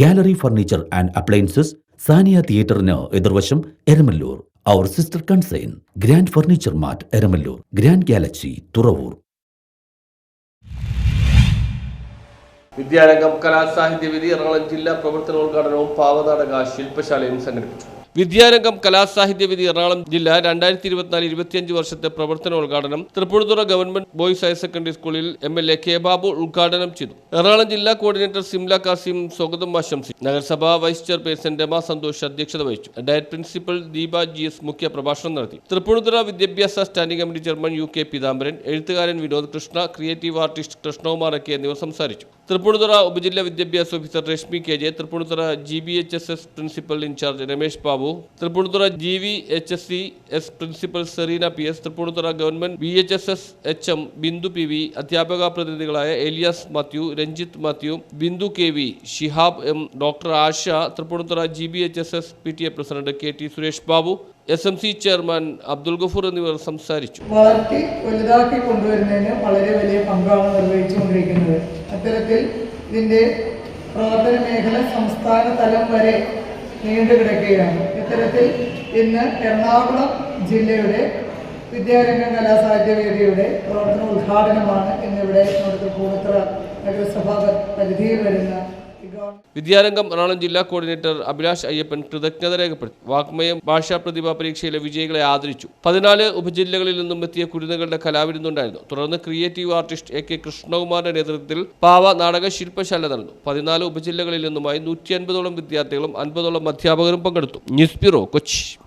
Gallery furniture and appliances Sania തിയേറ്ററിന് എതിർവശം Eramallur. Our sister concern grand furniture mart Eramallur. Grand galaxy Thuravoor. Vidyarangam കലാസാഹിത്യ കലാസാഹിത്യവേദി എറണാകുളം ജില്ലാ പ്രവർത്തനോദ്ഘാടനവും പാവനാടക ശില്പശാലയും സംഘടിപ്പിച്ചു. വിദ്യാരംഗം കലാസാഹിത്യവേദി എറണാകുളം ജില്ല രണ്ടായിരത്തി ഇരുപത്തിനാല് ഇരുപത്തിയഞ്ച് വർഷത്തെ പ്രവർത്തന ഉദ്ഘാടനം Thripunithura government boys higher secondary സ്കൂളിൽ M L A K Babu ഉദ്ഘാടനം ചെയ്തു. എറണാകുളം ജില്ലാ കോർഡിനേറ്റർ സിംല കാസിം സ്വാഗതം ആശംസിച്ചു. നഗരസഭാ വൈസ് ചെയർപേഴ്സൺ രമ സന്തോഷ് അധ്യക്ഷത വഹിച്ചു. Diet principal Deepa G S മുഖ്യ പ്രഭാഷണം നടത്തി. തൃപ്പൂണിത്തുറ വിദ്യാഭ്യാസ standing committee chairman U K Peethambaran എഴുത്തുകാരൻ Vinod Krishna creative artist Krishnakumar K എന്നിവർ സംസാരിച്ചു. തൃപ്പൂണിത്തുറ ഉപജില്ലാ വിദ്യാഭ്യാസ officer Reshmi K J Tripunithura G B H S S principal in charge Ramesh Babu Tripunithura G V H S C S principal Sereena P S Tripunithura government B H S S H M Bindu P V അധ്യാപക പ്രതിനിധികളായ Elias Mathew Ranjith Mathew Bindu K V Shihab M doctor Asha Thripunithura G B H S S P T A president K T Suresh Babu S M C chairman Abdul Gafoor എന്നിവർ സംസാരിച്ചു. വളർത്തി വലുതാക്കി കൊണ്ടുവരുന്നതിന് വളരെ വലിയ പങ്കാണ് നിർവഹിച്ചുകൊണ്ടിരിക്കുന്നത്. അത്തരത്തിൽ ഇതിന്റെ പ്രവർത്തന മേഖല സംസ്ഥാന തലം വരെ നീണ്ടു കിടക്കുകയാണ് ഇത്തരത്തിൽ ഇന്ന് എറണാകുളം ജില്ലയുടെ വിദ്യാരംഗം കലാസാഹിത്യവേദിയുടെ പ്രവർത്തന ഉദ്ഘാടനമാണ് ഇന്നിവിടെ നമ്മുടെ കൂടത്തറ നഗരസഭാ പരിധിയിൽ വരുന്ന വിദ്യാരംഗം എറണാകുളം ജില്ലാ കോർഡിനേറ്റർ അഭിലാഷ് അയ്യപ്പൻ കൃതജ്ഞത രേഖപ്പെടുത്തി. വാഗ്മയം ഭാഷാ പ്രതിഭാ പരീക്ഷയിലെ വിജയികളെ ആദരിച്ചു. പതിനാല് ഉപജില്ലകളിൽ നിന്നും എത്തിയ കുരുന്നുകളുടെ കലാവിരുന്നുണ്ടായിരുന്നു. തുടർന്ന് ക്രിയേറ്റീവ് ആർട്ടിസ്റ്റ് എ കെ കൃഷ്ണകുമാറിന്റെ നേതൃത്വത്തിൽ പാവ നാടക ശില്പശാല നടന്നു. പതിനാല് ഉപജില്ലകളിൽ നിന്നുമായി നൂറ്റി അൻപതോളം വിദ്യാർത്ഥികളും അൻപതോളം അധ്യാപകരും പങ്കെടുത്തു. News bureau Kochi.